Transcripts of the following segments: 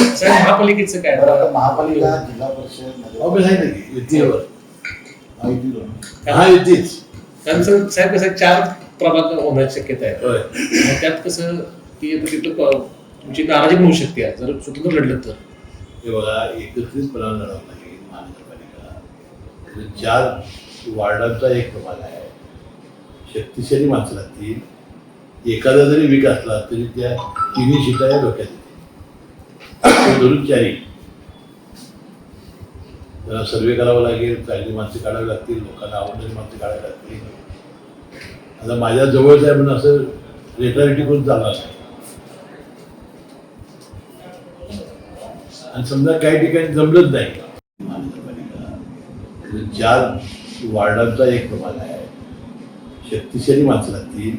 साहेब, महापालिकेचं काय? बरं, आता महापालिका जिल्हा परिषद आहे ना युतीवर. माहिती हा युतीच. सर साहेब कसं चार प्रभाग होण्याची शक्यता आहे. होय. मग त्यात कसं की आता तिथं क- तुमची नाराजी पण होऊ शकते जर स्वतंत्र लढलं तर. हे बघा एकत्रितपणा लढावं लागेल महानगरपालिका. तर चार वार्डांचा एक प्रभाग आहे शक्तिशाली माणसं लागतील. एखादा जरी वीक असला तरी त्या तिन्ही शिटा या डोक्यात येतील. धरून त्याला सर्वे करावा लागेल चांगली माणसे काढावी लागतील लोकांना आवडणारी माणसे काढावी लागतील. आता माझ्या जवळच आहे म्हणून असं रेटारेटी करून चालणार नाही आणि समजा काही ठिकाणी जमलंच नाही. महानगरपालिका चार वार्डांचा एक प्रमाण आहे शक्तिशाली माणसं लागतील.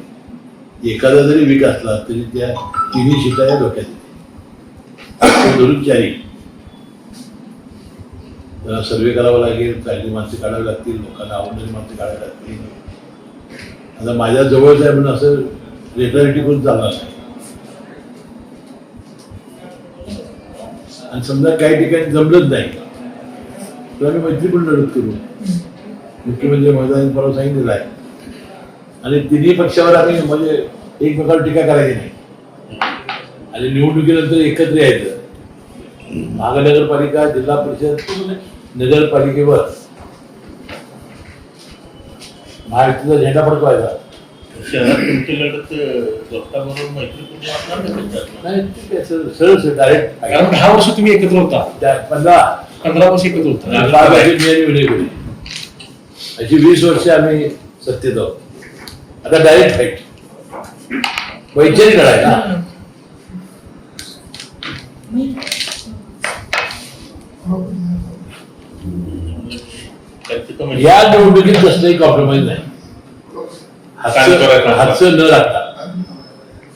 एखादा जरी वीक असला तरी त्या तिन्ही शिटा या डोक्यात येतील त्याला सर्वे करावा लागेल चांगली माणसे काढावी लागतील लोकांना आवडणारी माणसे काढावी लागतील. आता माझ्या जवळच आहे म्हणून असं रेटारेटी करून चालणार नाही आणि समजा काही ठिकाणी जमलंच नाही तर आम्ही मैत्री पण लढत करू. मुख्यमंत्री महोदयांनी परवा सांगितलेला आहे. आणि तिन्ही पक्षावर आम्ही म्हणजे एकमेकावर टीका करायची नाही. आणि निवडणुकीनंतर एकत्र यायचं. महानगरपालिका जिल्हा परिषद नगरपालिकेवर. महायुतीचा झेंडा सर सरळ डायरेक्ट दहा वर्ष तुम्ही एकत्र होता. पंधरा. पंधरा वर्ष एकत्र होता. अशी वीस वर्ष आम्ही सत्तेत आहोत. आता डायरेक्ट फाईट वैचारिक लढाई ना तर तिथं म्हणजे या निवडणुकीत कसलंही कॉम्प्रोमाइज नाही? हातचं हातचं न लागता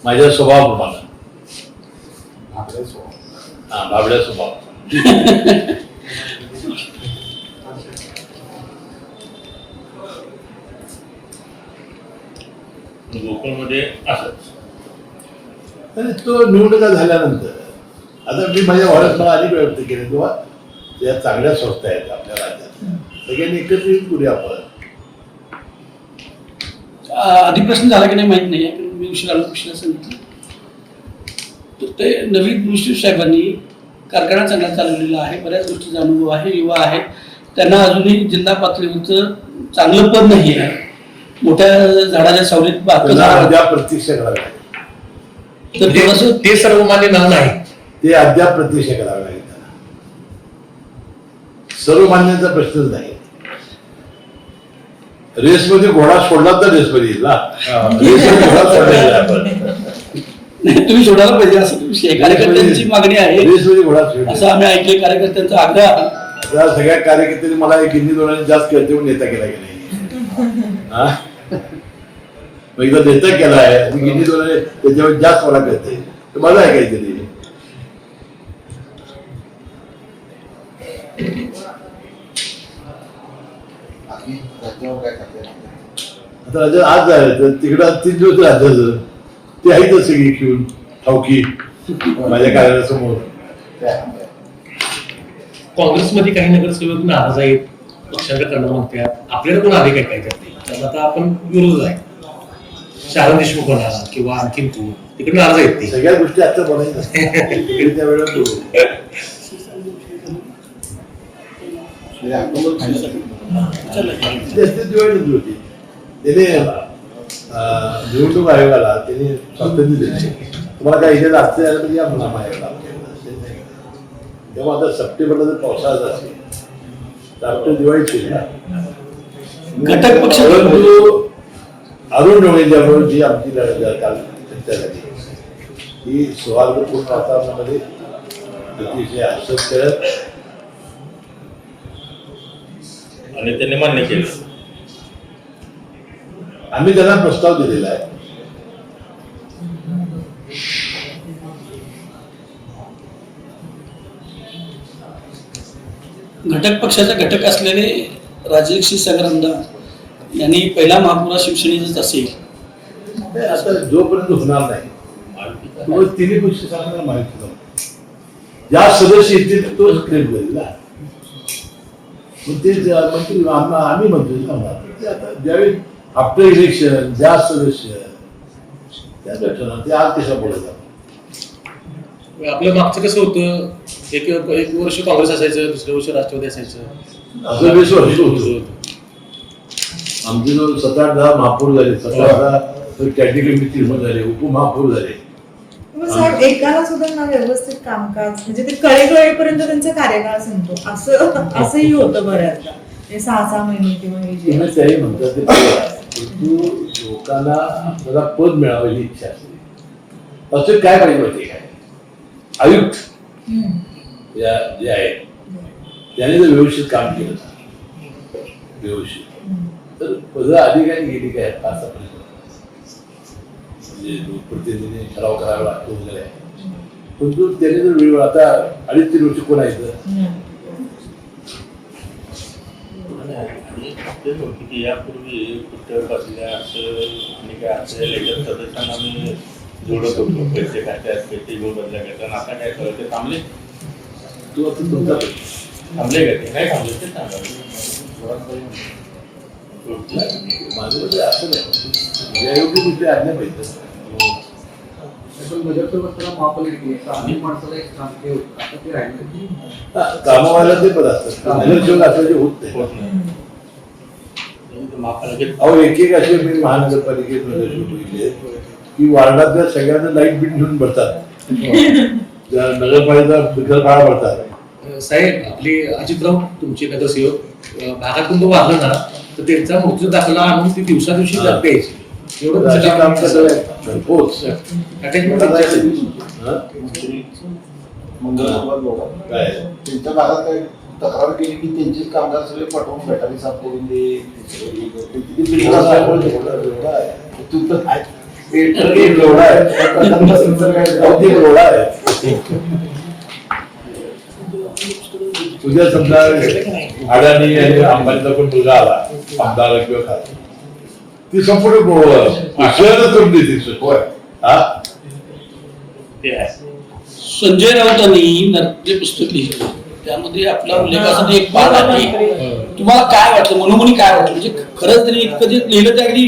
माझ्या स्वभावाप्रमाणे. हा बाबड्या स्वभाव. गोकुळमध्ये असंच. आणि तो निवडणुका झाल्यानंतर आता मी माझ्या वाड्यात मला व्यक्त केले तेव्हा त्या चांगल्या संस्था आहेत आपल्या राज्यात. सगळ्यांनी एकत्रित करूया आपण. आधी प्रश्न झाला की नाही माहीत नाही आहे मी उशिरा आलो उशिरा सांगितलं. तर ते नवीन मुश्रीफ साहेबांनी कारखाना चांगला चालवलेला आहे बऱ्याच गोष्टीचा अनुभव आहे युवा आहेत. त्यांना अजूनही जिल्हा पातळीवरचं चांगलं पद नाही आहे. मोठ्या झाडाच्या सावलीत प्रतीक्षा करावी तर ते- सर्वमान्य नाव नाही ते अद्याप प्रतीक्षा करावी लागेल त्यांना. सर्वमान्याचा प्रश्नच नाही. रेसमध्ये घोडा सोडला तर रेसमध्ये येईल तुम्ही सोडायला पाहिजे असं आहे. कार्यकर्त्यांची मागणी आहे. रेसमध्ये घोडा सोडला असं आम्ही ऐकले कार्यकर्त्यांचा आग्रह. त्या सगळ्या कार्यकर्त्यांनी मला एक गिन्नी दोनाने जास्त करते म्हणून नेता केला की नाही? हा? मग एकदा नेता केला आहे गिन्नी दोनाने त्याच्यावर जास्त मला करते मला ऐकायचं नाही. राज्यावर काय करते आता राज्यात आज झालं तर तिकडं आज तीन दिवस राज्याचं ते आहेतच सगळी घेऊन ठावकी माझ्या कार्यालयासमोर. काँग्रेसमध्ये काही नगरसेवक नाराज आहेत पक्षांतर करणं म्हणतात आपल्याला कोण आले काय काय करते? तर आता आपण विरोध आहे. शारदा देशमुख म्हणा किंवा आणखीन कोण? तिकडे नाराज आहेत ते. सगळ्या गोष्टी आता बोलायच्या असतात. जास्तीत दिवाळी होती. त्याने निवडणूक आयोगाला त्याने स्वातंत्र्य दिले. तुम्हाला काही इथे असते आलं तर या म्हणा आयोगाला तेव्हा आता सप्टेंबरला जर पावसाळा असेल तर केली ना. घटक पक्ष परंतु अरुण डोळेंच्याबरोबर जी आमची लढत काल चर्चा झाली ही सौहार्दपूर्ण वातावरणामध्ये अतिशय हसत आणि त्यांनी मान्य केलं. आम्ही त्यांना प्रस्ताव दिलेला आहे. घटक पक्षाचा घटक असलेले राजकीय क्षीरसागर आमदार यांनी पहिला महापुरा शिवसेनेचाच असेल. ते आता जोपर्यंत होणार नाही तोवर तिन्ही गोष्टी सांगण्याला माहिती ज्या सदस्य येतील तोच क्लेम करेल ना. मग ते मंत्री आम्हा आम्ही म्हणतो ना आम्हाला. ते आता ज्यावेळी आपलं इलेक्शन ज्या सदस्य त्या घटना ते आज कशा बोलत आपलं मागचं कसं होतं? एक एक वर्ष काँग्रेस असायचं दुसऱ्या वर्ष राष्ट्रवादी असायचं. असं वीस वर्ष होतं. आमचे जो सात आठ दहा महापौर झाले सात आठ दहा कॅटेगरी निर्माण झाले उपमहापौर झाले. मग साहेब एकाला सुद्धा ना व्यवस्थित कामकाज म्हणजे ते कळेकळेपर्यंत त्यांचा कार्यकाळ संपतो असं असंही होतं बऱ्याचदा ते सहा सहा महिने किंवा हे जे म्हणतात ते आहे. लोकांना आपल्याला पद मिळावं ही इच्छा असते असं काय पाहिजे माहिती काय आयुक्त हम्म. या जे आहेत त्याने जर व्यवस्थित काम केलं व्यवस्थित तर पद अधिकारी गेली काय सहा पर्यंत. म्हणजे लोकप्रतिनिधीने ठराव करावा लागतो वगैरे परंतु त्याने जर वेळ आता अडीच तीन वर्ष कोण आहे ते की यापूर्वी कुठल्या बसल्या असं आणि काय असं सदस्यांना आम्ही जोडत होतो पैसे खात्यात पैसे घेऊन बदल्या घेतात. आता काय करत ते थांबले. तो आता तुमचा थांबले का ते? काय थांबले ते सांगा माझं म्हणजे असं नाही. गोष्टी आज्ञा पाहिजे? कामावाला ते पद असतात. नगरसेवक असल्याचे होत नाही. होत नाही. महापालिकेत अहो एक एक असे मी महानगरपालिकेत नगरसेवक बघितले की वार्डातल्या सगळ्यांना लाइट बिल घेऊन भरतात. नगरपालिका भाडा भरतात. साहेब आपली अजितराव तुमचे नगरसेवक भागातून तो वाढला ना तर त्यांचा मृत्यू दाखला आणून ती दिवसा दिवशी काय? त्यांच्या भागात काय तक्रार केली की त्यांचेच कामगार सगळे पटवून गटारी साफ करून दे. किती बिल्डिंग असल्यामुळे एवढा- एवढा आहे. तू तर आहे. एक एक लोढा आहे. अहो, ते लोढा आहे. उद्या समजा अडाणी आणि अंबानीचा पण मुलगा आला. आमदार किंवा खासदार ती संपूर्ण शहरच करून देतील होय. हा? ते आहे. संजय राऊतांनी नरके पुस्तक लिहिलं त्यामध्ये आपला उल्लेखासाठी एक पाठ आहे. तुम्हाला काय वाटलं? मनोमनी काय वाटलं? म्हणजे खरंच त्यांनी इतकं जे लिहिलं त्या अगदी